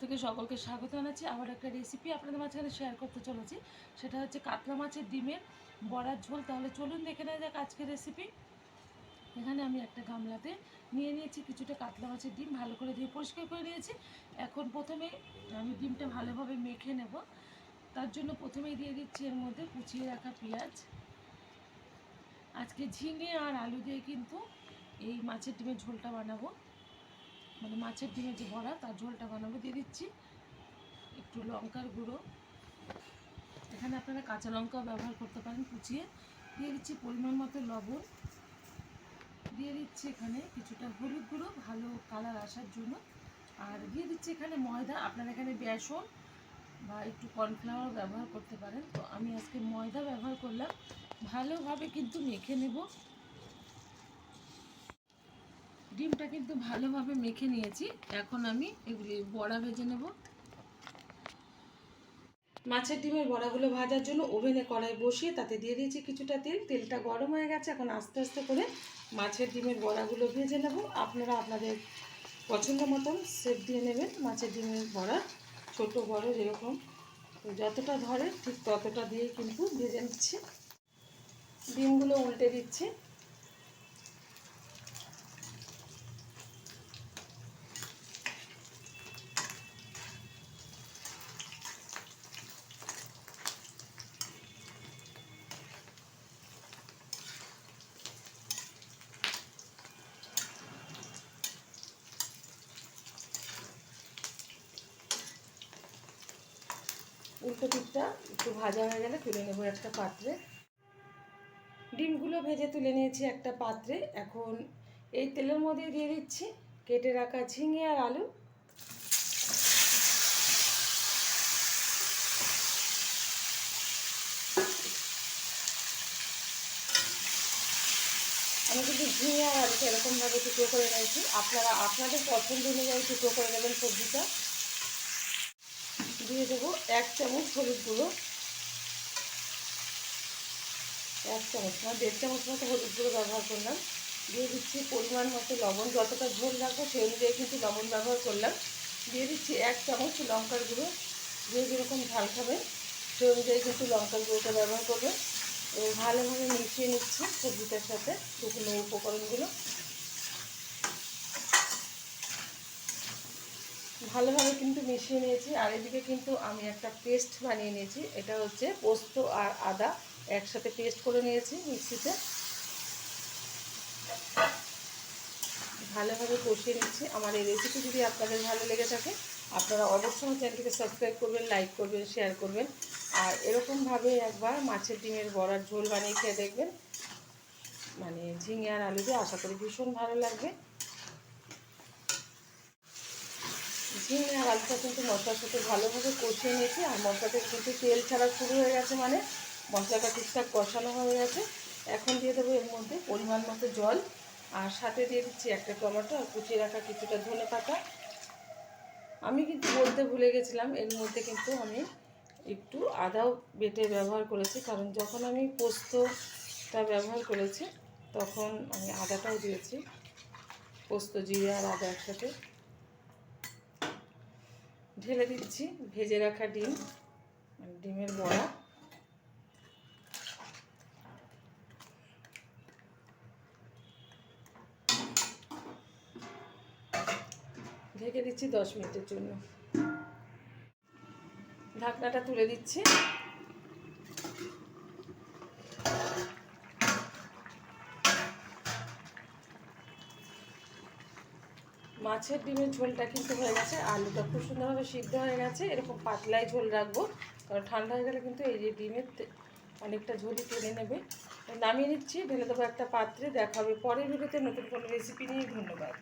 থেকে সকলকে স্বাগত জানাচ্ছি। আবার একটা রেসিপি আপনাদের মাঝখানে শেয়ার করতে চলেছি। সেটা হচ্ছে কাতলা মাছের ডিমের বড়ার ঝোল। তাহলে চলুন দেখে নেওয়া যাক আজকের রেসিপি এখানে আমি একটা গামলাতে নিয়ে নিয়েছি কিছুটা কাতলা মাছের ডিম। ভালো করে ধুয়ে পরিষ্কার করে নিয়েছি। এখন প্রথমে আমি ডিমটা ভালোভাবে মেখে নেব। তার জন্য প্রথমেই দিয়ে দিচ্ছি এর মধ্যে কুচিয়ে রাখা পেঁয়াজ। আজকে ঝিঙে আর আলু দিয়ে কিন্তু এই মাছের ডিমের ঝোলটা বানাবো। মানে মাছের ডিমের যে ভরা তার ঝোলটা বানাবো, দিয়ে দিচ্ছি একটু লঙ্কার গুঁড়ো। এখানে আপনারা কাঁচা লঙ্কাও ব্যবহার করতে পারেন কুচিয়ে। দিয়ে দিচ্ছি পরিমাণ মতো লবণ। দিয়ে দিচ্ছি এখানে কিছুটা হলুদ গুঁড়ো, ভালো কালার আসার জন্য। আর দিয়ে দিচ্ছি এখানে ময়দা। আপনারা এখানে বেসন বা একটু কর্নফ্লাওয়ার ব্যবহার করতে পারেন। তো আমি আজকে ময়দা ব্যবহার করলাম। ভালোভাবে কিন্তু মেখে নেব। ডিমটা কিন্তু ভালোভাবে মেখে নিয়েছি। এখন আমি এগুলি বড়া ভেজে নেব। মাছের ডিমের বড়াগুলো ভাজার জন্য ওভেনে কড়াই বসিয়ে তাতে দিয়ে দিয়েছি কিছুটা তেল। তেলটা গরম হয়ে গেছে, এখন আস্তে আস্তে করে মাছের ডিমের বড়াগুলো ভেজে নেব। আপনারা আপনাদের পছন্দ মতন সেপ দিয়ে নেবেন মাছের ডিমের বড়া। ছোট, বড় যেরকম যতটা ধরে ঠিক ততটা দিয়ে কিন্তু ভেজে নিচ্ছি। ডিমগুলো উল্টে দিচ্ছি। উল্টো দিকটা একটু ভাজা হয়ে গেলে তুলে নেব একটা পাত্রে। ডিমগুলো ভেজে তুলে নিয়েছি একটা পাত্রে। এখন এই তেলের মধ্যে দিয়ে দিচ্ছি কেটে রাখা ঝিঙে আর আলু। আমি কিন্তু ঝিঙে আর আলুকে এরকমভাবে টুকরো করে নিয়েছি আপনারা, আপনাদের পছন্দ অনুযায়ী টুকরো করে নেবেন সবজিটা। দিয়ে দেবো এক চামচ হলুদ গুঁড়ো। এক চামচ না, দেড় চামচ মতো হলুদ গুঁড়ো ব্যবহার করলাম। দিয়ে দিচ্ছি পরিমাণ মতো লবণ, যতটা ঝোল রাখব সেই অনুযায়ী কিন্তু লবণ ব্যবহার করলাম। দিয়ে দিচ্ছি এক চামচ লঙ্কার গুঁড়ো, যে যেরকম ঝাল খাবে সেই অনুযায়ী কিন্তু লঙ্কার গুঁড়োটা ব্যবহার করবে। ভালোভাবে মিশিয়ে নিচ্ছি সবজিটার সাথে শুকনো উপকরণগুলো। ভালোভাবে কিন্তু মিশিয়ে নিয়েছি। আর এদিকে কিন্তু আমি একটা পেস্ট বানিয়ে নিয়েছি। এটা হচ্ছে পোস্ত আর আদা একসাথে পেস্ট করে নিয়েছি মিক্সিতে। ভালোভাবে কষিয়ে নিচ্ছি। আমার এই রেসিপি যদি আপনাদের ভালো লেগে থাকে, আপনারা অবশ্যই আমার চ্যানেলটিকে সাবস্ক্রাইব করবেন লাইক করবেন শেয়ার করবেন। আর এরকমভাবে একবার মাছের ডিমের বড়ার ঝোল বানিয়ে খেয়ে দেখবেন। মানে ঝিঙে আর আলু দিয়ে আশা করি ভীষণ ভালো লাগবে। ঝিঙে আর আলুটা কিন্তু মশলার সাথে ভালোভাবে কষিয়ে নিয়েছি। আর মশলাতে কিন্তু তেল ছাড়া শুরু হয়ে গেছে মানে মশলাটা ঠিকঠাক কষানো হয়ে গেছে। এখন দিয়ে দেবো এর মধ্যে পরিমাণ মতো জল। আর সাথে দিয়ে দিচ্ছি একটা টমেটো আর কুচিয়ে রাখা কিছুটা ধনে পাতা। আমি কিন্তু বলতে ভুলে গেছিলাম, এর মধ্যে কিন্তু আমি একটু আদাও বেটে ব্যবহার করেছি। কারণ যখন আমি পোস্তটা ব্যবহার করেছি, তখন আমি আদাটাও দিয়েছি, পোস্ত জিরে আর আদা একসাথে। ঢেলে দিচ্ছি, ভেজে রাখা ডিম মানে ডিমের বড়া। ঢেকে দিচ্ছি দশ মিনিটের জন্য। ঢাকনাটা তুলে দিচ্ছি। মাছের ডিমের ঝোলটা কিন্তু হয়ে গেছে, আলুটা খুব সুন্দরভাবে সিদ্ধ হয়ে গেছে, এরকম পাতলাই ঝোল রাখব, কারণ ঠান্ডা হয়ে গেলে কিন্তু এই যে ডিমের অনেকটা ঝোলই টেনে নেবে। নামিয়ে নিচ্ছি, ঢেলে দেবো একটা পাত্রে দেখা হবে পরের ভিডিওতে নতুন কোনো রেসিপি নিয়ে, ধন্যবাদ।